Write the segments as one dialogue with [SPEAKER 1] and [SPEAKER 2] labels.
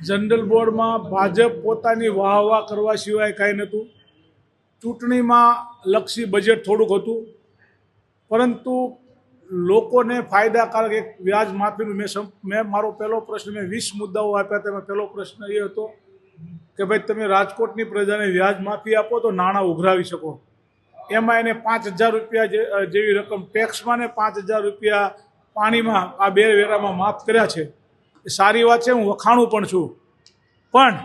[SPEAKER 1] General બોર્ડમાં ભાજપ પોતાની વાહ વાહ કરવા સિવાય કાંઈ નહોતું. ચૂંટણીમાં લક્ષી બજેટ થોડુંક હતું. પરંતુ લોકોને ફાયદાકારક એક વ્યાજ માફીનું મેં મેં મારો પહેલો પ્રશ્ન, મેં વીસ મુદ્દાઓ આપ્યા તેમાં પહેલો પ્રશ્ન એ હતો કે ભાઈ, તમે રાજકોટની પ્રજાને વ્યાજ માફી આપો તો નાણાં ઉઘરાવી શકો. એમાં એને પાંચ હજાર રૂપિયા જેવી રકમ ટેક્સમાં ને પાંચ હજાર રૂપિયા પાણીમાં આ બે વેરામાં માફ કર્યા છે. સારી વાત છે, હું વખાણું પણ છું. પણ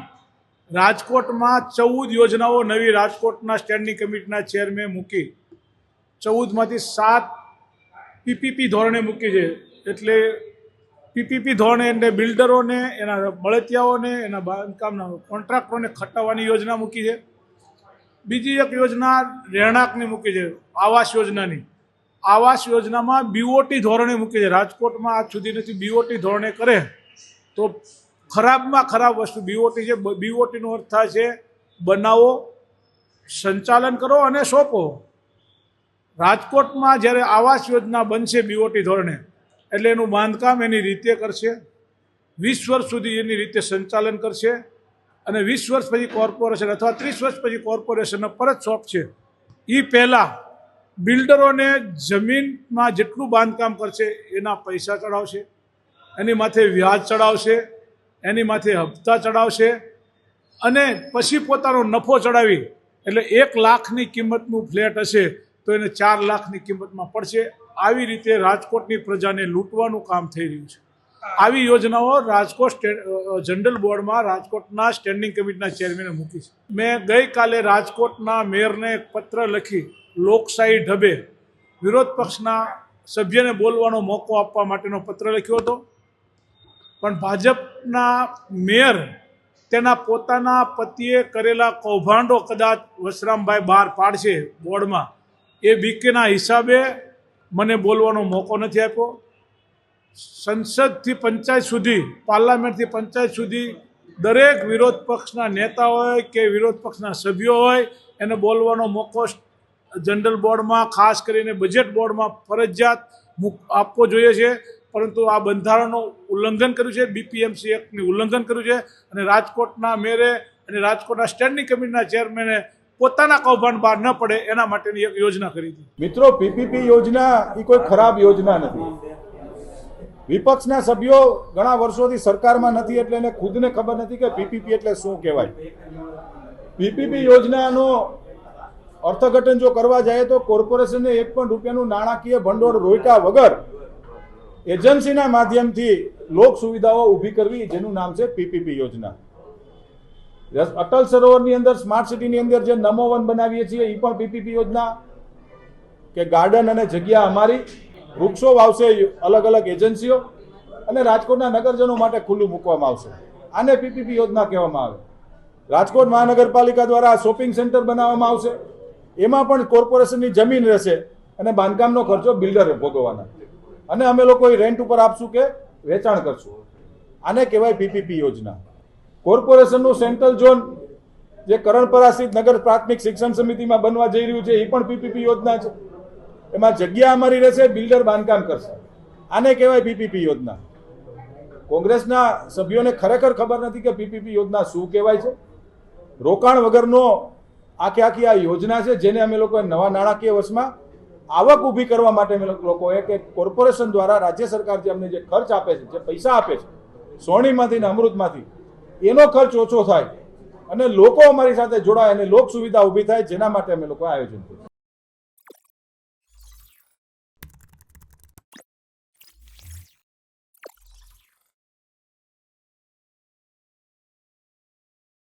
[SPEAKER 1] રાજકોટમાં ચૌદ યોજનાઓ નવી રાજકોટના સ્ટેન્ડિંગ કમિટીના ચેરમેન મૂકી, ચૌદમાંથી સાત પીપીપી ધોરણે મૂકી છે. એટલે પીપીપી ધોરણે એટલે બિલ્ડરોને, એના બળતિયાઓને, એના બાંધકામના કોન્ટ્રાક્ટરોને ખટાવવાની યોજના મૂકી છે. બીજી એક યોજના રહેણાંકની મૂકી છે, આવાસ યોજનાની. આવાસ યોજનામાં બીઓટી ધોરણે મૂકી છે. રાજકોટમાં આજ સુધી નથી બીઓટી ધોરણે કરે. તો ખરાબમાં ખરાબ વસ્તુ બીઓટી છે બીઓટીનો અર્થ થાય છે, બનાવો, સંચાલન કરો અને સોંપો. રાજકોટમાં જ્યારે આવાસ યોજના બનશે બીઓટી ધોરણે, એટલે એનું બાંધકામ એની રીતે કરશે, વીસ વર્ષ સુધી એની રીતે સંચાલન કરશે, અને વીસ વર્ષ પછી કોર્પોરેશન અથવા ત્રીસ વર્ષ પછી કોર્પોરેશનને પરત સોંપશે. એ પહેલાં બિલ્ડરોને જમીનમાં જેટલું બાંધકામ કરશે, એના પૈસા ચડાવશે. એની માથે વ્યાજ ચડાવશે, એની માથે હપ્તા ચડાવશે અને પછી પોતાનો નફો ચડાવી, એટલે એક લાખની કિંમતનું ફ્લેટ હશે તો એને ચાર લાખની કિંમતમાં પડશે. આવી રીતે રાજકોટની પ્રજાને લૂંટવાનું કામ થઈ રહ્યું છે. આવી યોજનાઓ રાજકોટ જનરલ બોર્ડમાં રાજકોટના સ્ટેન્ડિંગ કમિટીના ચેરમેને મૂકી છે. મેં ગઈકાલે રાજકોટના મેયરને એક પત્ર લખી, લોકશાહી ઢબે વિરોધ પક્ષના સભ્યને બોલવાનો મોકો આપવા માટેનો પત્ર લખ્યો હતો. પણ ભાજપના મેયર તેના પોતાના પતિએ કરેલા કૌભાંડો કદાચ વસરામભાઈ બહાર પાડશે બોર્ડમાં, એ બીકેના હિસાબે મને બોલવાનો મોકો નથી આપ્યો. સંસદથી પંચાયત સુધી, પાર્લામેન્ટથી પંચાયત સુધી દરેક વિરોધ પક્ષના નેતા હોય કે વિરોધ પક્ષના સભ્યો હોય, એને બોલવાનો મોકો જનરલ બોર્ડમાં, ખાસ કરીને બજેટ બોર્ડમાં ફરજિયાત મૂક, આપવો જોઈએ છે. પરંતુ આ બંધારણનું ઉલ્લંઘન કર્યું છે બીપીએમસી એક્ટનું ઉલ્લંઘન કર્યું છે અને રાજકોટના મેયરે અને રાજકોટના સ્ટેન્ડિંગ કમિટીના ચેરમેને પોતાના કૌભાંડ બહાર ન પડે એના માટેની એક યોજના કરી હતી.
[SPEAKER 2] મિત્રો પીપીપી યોજના એ કોઈ ખરાબ યોજના નથી. વિપક્ષના સભ્યો ઘણા વર્ષોથી સરકારમાં નથી એટલે એને ખુદને ખબર નથી કે પીપીપી એટલે શું કહેવાય. પીપીપી યોજનાનો અર્થઘટન જો કરવા જાય તો કોર્પોરેશનને એક પણ રૂપિયાનું નાણાકીય ભંડોળ રોક્યા વગર એજન્સીના માધ્યમથી લોક સુવિધાઓ ઊભી કરવી, જેનું નામ છે પીપીપી યોજના. અટલ સરોવરની અંદર, સ્માર્ટ સિટીની અંદર જે નમો વન બનાવીએ છીએ એ પણ પીપીપી યોજના કે ગાર્ડન અને જગ્યા અમારી. વૃક્ષો વાવશે અલગ અલગ એજન્સીઓ અને રાજકોટના નગરજનો માટે ખુલ્લું મૂકવામાં આવશે. આને પીપીપી યોજના કહેવામાં આવે. રાજકોટ મહાનગરપાલિકા દ્વારા શોપિંગ સેન્ટર બનાવવામાં આવશે. એમાં પણ કોર્પોરેશનની જમીન રહેશે અને બાંધકામનો ખર્ચો બિલ્ડરે ભોગવવાના. અને અમે લોકો એ રેન્ટ ઉપર આપશું કે વેચાણ કરશું. આને કહેવાય પીપીપી યોજના. કોર્પોરેશનનું સેન્ટ્રલ ઝોન જે કરણપરા નગર પ્રાથમિક શિક્ષણ સમિતિમાં બનવા જઈ રહ્યું છે, એ પણ પીપીપી યોજના છે. એમાં જગ્યા અમારી રહેશે, બિલ્ડર બાંધકામ કરશે. આને કહેવાય પીપીપી યોજના. કોંગ્રેસના સભ્યોને ખરેખર ખબર નથી કે પીપીપી યોજના શું કહેવાય છે. રોકાણ વગરનો આખી આખી આ યોજના છે, જેને અમે લોકોએ નવા નાણાકીય વર્ષમાં આવક ઊભી કરવા માટે લોકોએ કે કોર્પોરેશન દ્વારા રાજ્ય સરકાર જે અમને જે ખર્ચ આપે છે, જે પૈસા આપે છે સોણીમાંથી ને અમૃતમાંથી, એનો ખર્ચ ઓછો થાય. અને લોકો અમારી સાથે જોડાય અને લોક સુવિધા ઊભી થાય, જેના માટે અમે લોકો આયોજન કર્યું.